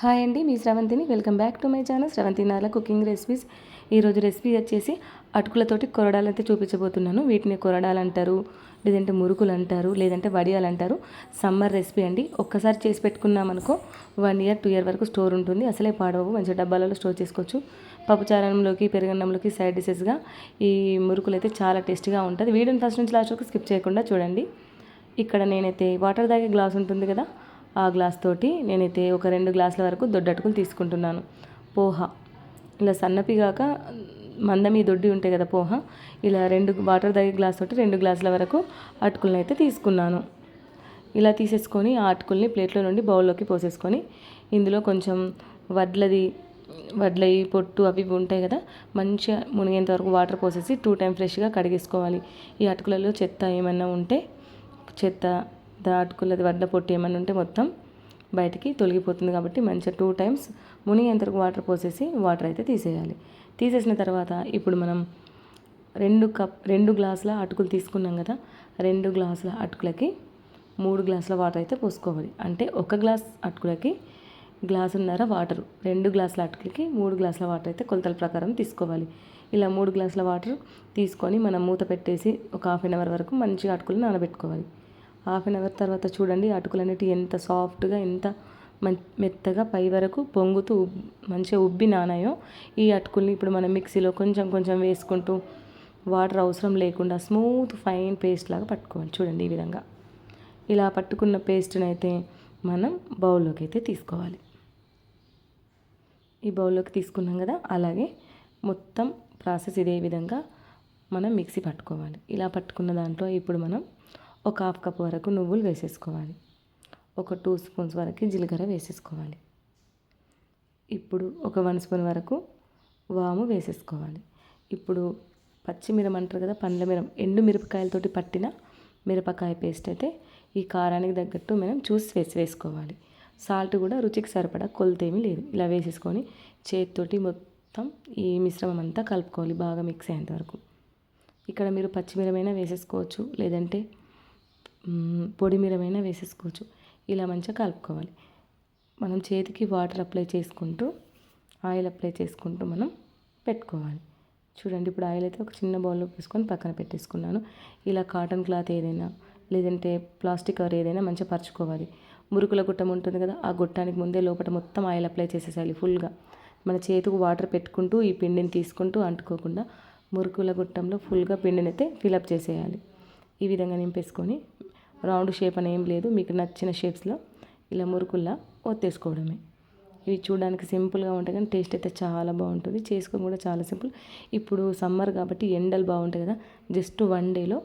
Hi అండి మీ శ్రవంతిని welcome back to my channel Sravanthi Nala cooking recipes. ఈరోజు recipe వచ్చేసి అటుకులతోటి కొరడాలు అయితే చూపించబోతున్నాను. వీటిని కొరడాలు అంటారు లేదంటే మురుకులు అంటారు లేదంటే వడియాలు అంటారు సమ్మర్ రెసిపీ అండి. ఒక్కసారి చేసి పెట్టుకున్నామనుకో వన్ ఇయర్ టూ ఇయర్ వరకు స్టోర్ ఉంటుంది. అసలే పాడవు మంచిగా డబ్బాలలో స్టోర్ చేసుకోవచ్చు. పప్పుచారణంలోకి పెరుగన్నంలోకి సైడ్ డిషెస్గా ఈ మురుకులు అయితే చాలా టేస్టీగా ఉంటుంది. వీడియోని ఫస్ట్ నుంచి లాస్ట్ వరకు స్కిప్ చేయకుండా చూడండి. ఇక్కడ నేనైతే వాటర్ తాగే గ్లాస్ ఉంటుంది కదా ఆ గ్లాస్ తోటి నేనైతే ఒక రెండు గ్లాసుల వరకు దొడ్డటుకులు తీసుకుంటున్నాను. పోహ. ఇలా సన్నపి కాక మందమి దొడ్డి ఉంటాయి కదా పోహ. ఇలా రెండు వాటర్ తగ్గే గ్లాస్ తోటి రెండు గ్లాసుల వరకు అటుకులను అయితే తీసుకున్నాను. ఇలా తీసేసుకొని ఆ అటుకుల్ని ప్లేట్లో నుండి బౌల్లోకి పోసేసుకొని ఇందులో కొంచెం వడ్లది వడ్లయి పొట్టు అవి ఇవి ఉంటాయి కదా మంచిగా మునిగేంత వరకు వాటర్ పోసేసి టూ టైం ఫ్రెష్గా కడిగేసుకోవాలి. ఈ అటుకులలో చెత్త ఏమన్నా ఉంటే చెత్త దాటుకులది వడ్ల పొట్టి ఏమన్నా ఉంటే మొత్తం బయటికి తొలగిపోతుంది కాబట్టి మంచిగా టూ టైమ్స్ మునిగేంతవరకు వాటర్ పోసేసి వాటర్ అయితే తీసేయాలి. తీసేసిన తర్వాత ఇప్పుడు మనం రెండు కప్ రెండు గ్లాసుల అటుకులు తీసుకున్నాం కదా రెండు గ్లాసుల అటుకులకి మూడు గ్లాసుల వాటర్ అయితే పోసుకోవాలి. అంటే ఒక గ్లాస్ అటుకులకి గ్లాసున్నర వాటర్ రెండు గ్లాసుల అటుకులకి మూడు గ్లాసుల వాటర్ అయితే కొలతల ప్రకారం తీసుకోవాలి. ఇలా మూడు గ్లాసుల వాటర్ తీసుకొని మనం మూత పెట్టేసి ఒక హాఫ్ అన్ అవర్ వరకు మంచిగా అటుకులు నానబెట్టుకోవాలి. హాఫ్ అన్ అవర్ తర్వాత చూడండి అటుకులు అనేటివి ఎంత సాఫ్ట్గా ఎంత మెత్తగా పై వరకు పొంగుతూ మంచిగా ఉబ్బి నానాయో ఈ అటుకుల్ని ఇప్పుడు మనం మిక్సీలో కొంచెం కొంచెం వేసుకుంటూ వాటర్ అవసరం లేకుండా స్మూత్ ఫైన్ పేస్ట్ లాగా పట్టుకోవాలి. చూడండి ఈ విధంగా. ఇలా పట్టుకున్న పేస్ట్ని అయితే మనం బౌల్లోకి అయితే తీసుకోవాలి. ఈ బౌల్లోకి తీసుకున్నాం కదా అలాగే మొత్తం ప్రాసెస్ ఇదే విధంగా మనం మిక్సీ పట్టుకోవాలి. ఇలా పట్టుకున్న దాంట్లో ఇప్పుడు మనం ఒక హాఫ్ కప్ వరకు నువ్వులు వేసేసుకోవాలి. ఒక టూ స్పూన్స్ వరకు జీలకర్ర వేసేసుకోవాలి. ఇప్పుడు ఒక వన్ స్పూన్ వరకు వాము వేసేసుకోవాలి. ఇప్పుడు పచ్చిమిరం అంటారు కదా పండ్ల మిరం ఎండు మిరపకాయలతోటి పట్టిన మిరపకాయ పేస్ట్ అయితే ఈ కారానికి తగ్గట్టు మనం చూసి వేసి వేసుకోవాలి. సాల్ట్ కూడా రుచికి సరిపడా కొలతేమీ లేదు. ఇలా వేసేసుకొని చేతితోటి మొత్తం ఈ మిశ్రమం అంతా కలుపుకోవాలి బాగా మిక్స్ అయ్యేంత వరకు. ఇక్కడ మీరు పచ్చిమిరమైనా వేసేసుకోవచ్చు లేదంటే పొడి మిరమైనా వేసేసుకోవచ్చు. ఇలా మంచిగా కలుపుకోవాలి. మనం చేతికి వాటర్ అప్లై చేసుకుంటూ ఆయిల్ అప్లై చేసుకుంటూ మనం పెట్టుకోవాలి. చూడండి ఇప్పుడు ఆయిల్ అయితే ఒక చిన్న బౌల్లో వేసుకొని పక్కన పెట్టేసుకున్నాను. ఇలా కాటన్ క్లాత్ ఏదైనా లేదంటే ప్లాస్టిక్ కవర్ ఏదైనా మంచిగా పరుచుకోవాలి. మురుకుల గుట్టం ఉంటుంది కదా ఆ గుట్టానికి ముందే లోపల మొత్తం ఆయిల్ అప్లై చేసేసాలి ఫుల్గా. మన చేతికి వాటర్ పెట్టుకుంటూ ఈ పిండిని తీసుకుంటూ అంటుకోకుండా మురుకుల గుట్టంలో ఫుల్గా పిండిని అయితే ఫిలప్ చేసేయాలి. ఈ విధంగా నింపేసుకొని రౌండ్ షేప్ అని ఏం లేదు మీకు నచ్చిన షేప్స్లో ఇలా మురుకుల్లా ఒత్తేసుకోవడమే. ఇవి చూడడానికి సింపుల్గా ఉంటాయి కానీ టేస్ట్ అయితే చాలా బాగుంటుంది. చేసుకోవడం కూడా చాలా సింపుల్. ఇప్పుడు సమ్మర్ కాబట్టి ఎండలు బాగుంటాయి కదా జస్ట్ వన్ డేలో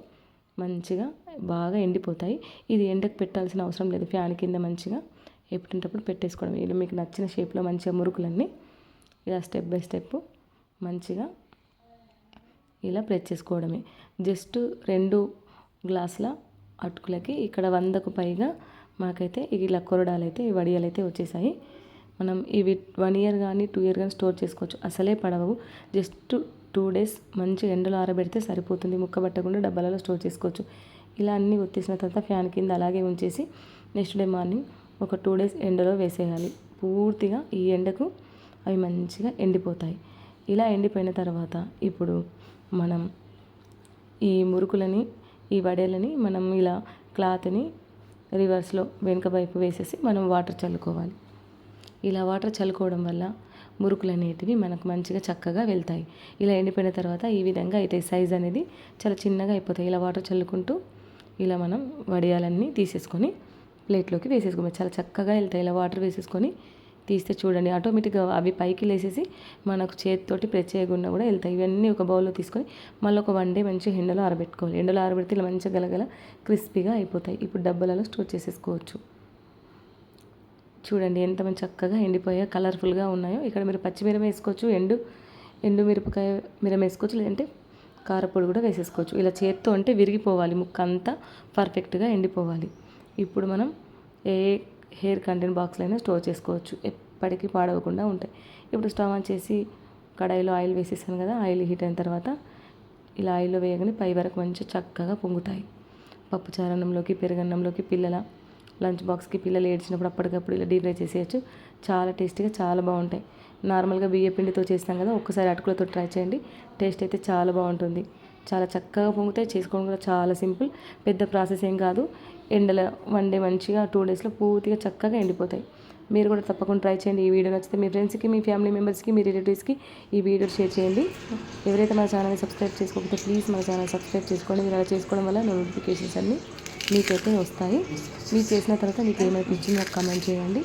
మంచిగా బాగా ఎండిపోతాయి. ఇది ఎండకు పెట్టాల్సిన అవసరం లేదు ఫ్యాన్ కింద మంచిగా ఎప్పుడంటప్పుడు పెట్టేసుకోవడం ఇలా మీకు నచ్చిన షేప్లో మంచిగా మురుకులన్నీ ఇలా స్టెప్ బై స్టెప్ మంచిగా ఇలా ప్రెస్ చేసుకోవడమే. జస్ట్ రెండు గ్లాసుల అటుకులకి ఇక్కడ వందకు పైగా మాకైతే ఇలా కొరడాలు అయితే ఈ వడియాలు అయితే వచ్చేసాయి. మనం ఇవి వన్ ఇయర్ కానీ టూ ఇయర్ కానీ స్టోర్ చేసుకోవచ్చు. అసలే పడవవు. జస్ట్ టూ డేస్ మంచి ఎండలో ఆరబెడితే సరిపోతుంది. ముక్క పట్టకుండా డబ్బాలలో స్టోర్ చేసుకోవచ్చు. ఇలా అన్నీ ఒత్తేసిన తర్వాత ఫ్యాన్ కింద అలాగే ఉంచేసి నెక్స్ట్ డే మార్నింగ్ ఒక టూ డేస్ ఎండలో వేసేయాలి. పూర్తిగా ఈ ఎండకు అవి మంచిగా ఎండిపోతాయి. ఇలా ఎండిపోయిన తర్వాత ఇప్పుడు మనం ఈ మురుకులని ఈ వడేలని మనం ఇలా క్లాత్ని రివర్స్లో వెనుక వైపు వేసేసి మనం వాటర్ చల్లుకోవాలి. ఇలా వాటర్ చల్లుకోవడం వల్ల మురుకులు అనేటివి మనకు మంచిగా చక్కగా వెళ్తాయి. ఇలా ఎండిపోయిన తర్వాత ఈ విధంగా అయితే సైజ్ అనేది చాలా చిన్నగా అయిపోతాయి. ఇలా వాటర్ చల్లుకుంటూ ఇలా మనం వడియాలన్నీ తీసేసుకొని ప్లేట్లోకి వేసేసుకోవాలి. చాలా చక్కగా వెళ్తాయి. ఇలా వాటర్ వేసేసుకొని తీస్తే చూడండి. ఆటోమేటిక్గా అవి పైకి లేసేసి మనకు చేతితోటి ప్రెస్ చేయకుండా కూడా వెళ్తాయి. ఇవన్నీ ఒక బౌల్లో తీసుకొని మళ్ళీ ఒక వన్ డే మంచిగా ఎండలో ఆరబెట్టుకోవాలి. ఎండలో ఆరబెడితే ఇలా మంచిగా గలగల క్రిస్పీగా అయిపోతాయి. ఇప్పుడు డబ్బాలలో స్టోర్ చేసేసుకోవచ్చు. చూడండి ఎంత మంచి చక్కగా ఎండిపోయా కలర్ఫుల్గా ఉన్నాయో. ఇక్కడ మీరు పచ్చిమిరం వేసుకోవచ్చు ఎండు ఎండు మిరపకాయ మిరం వేసుకోవచ్చు లేదంటే కారపొడి కూడా వేసేసుకోవచ్చు. ఇలా చేత్తో అంటే విరిగిపోవాలి. ముక్క అంతా పర్ఫెక్ట్గా ఎండిపోవాలి. ఇప్పుడు మనం ఏ హెయిర్ కంటెంట్ బాక్స్లో అయినా స్టోర్ చేసుకోవచ్చు. ఎప్పటికీ పాడవకుండా ఉంటాయి. ఇప్పుడు స్టవ్ ఆన్ చేసి కడాయిలో ఆయిల్ వేసేసాను కదా ఆయిల్ హీట్ అయిన తర్వాత ఇలా ఆయిల్లో వేయగానే పై వరకు మంచిగా చక్కగా పొంగుతాయి. పప్పు చారన్నంలోకి పెరుగన్నంలోకి పిల్లల లంచ్ బాక్స్కి పిల్లలు ఏడ్చినప్పుడు అప్పటికప్పుడు ఇలా డీప్ ఫ్రై చేసేయచ్చు. చాలా టేస్టీగా చాలా బాగుంటాయి. నార్మల్గా బియ్య పిండితో చేస్తాం కదా ఒక్కసారి అటుకులతో ట్రై చేయండి. టేస్ట్ అయితే చాలా బాగుంటుంది. చాలా చక్కగా పొంగుతాయి చేసుకోవడం కూడా చాలా సింపుల్. పెద్ద ప్రాసెస్ ఏం కాదు. ఎండలో వన్ డే మంచిగా టూ డేస్లో పూర్తిగా చక్కగా ఎండిపోతాయి. మీరు కూడా తప్పకుండా ట్రై చేయండి ఈ వీడియో నచ్చితే. మీ ఫ్రెండ్స్కి మీ ఫ్యామిలీ మెంబర్స్కి మీ రిలేటివ్స్కి ఈ వీడియో షేర్ చేయండి. ఎవరైతే మన ఛానల్ని సబ్స్క్రైబ్ చేసుకోకపోతే ప్లీజ్ మన ఛానల్ సబ్స్క్రైబ్ చేసుకోండి. మీరు అలా చేసుకోవడం వల్ల నోటిఫికేషన్స్ అన్నీ మీకైతే వస్తాయి. మీరు చేసిన తర్వాత మీకు ఏమనిపించింది నాకు కామెంట్ చేయండి.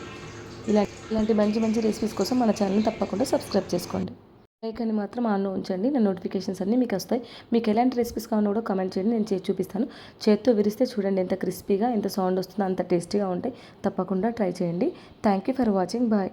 ఇలా ఇలాంటి మంచి మంచి రెసిపీస్ కోసం మన ఛానల్ని తప్పకుండా సబ్స్క్రైబ్ చేసుకోండి. లైక్ని మాత్రం ఆన్లో ఉంచండి. నా నోటిఫికేషన్స్ అన్నీ మీకు వస్తాయి. మీకు ఎలాంటి రెసిపీస్ కావాలో కూడా కమెంట్ చేయండి. నేను చేసి చూపిస్తాను. చేత్తో విరిస్తే చూడండి ఎంత క్రిస్పీగా ఎంత సౌండ్ వస్తుందో అంత టేస్టీగా ఉంటాయి. తప్పకుండా ట్రై చేయండి. Thank you for watching bye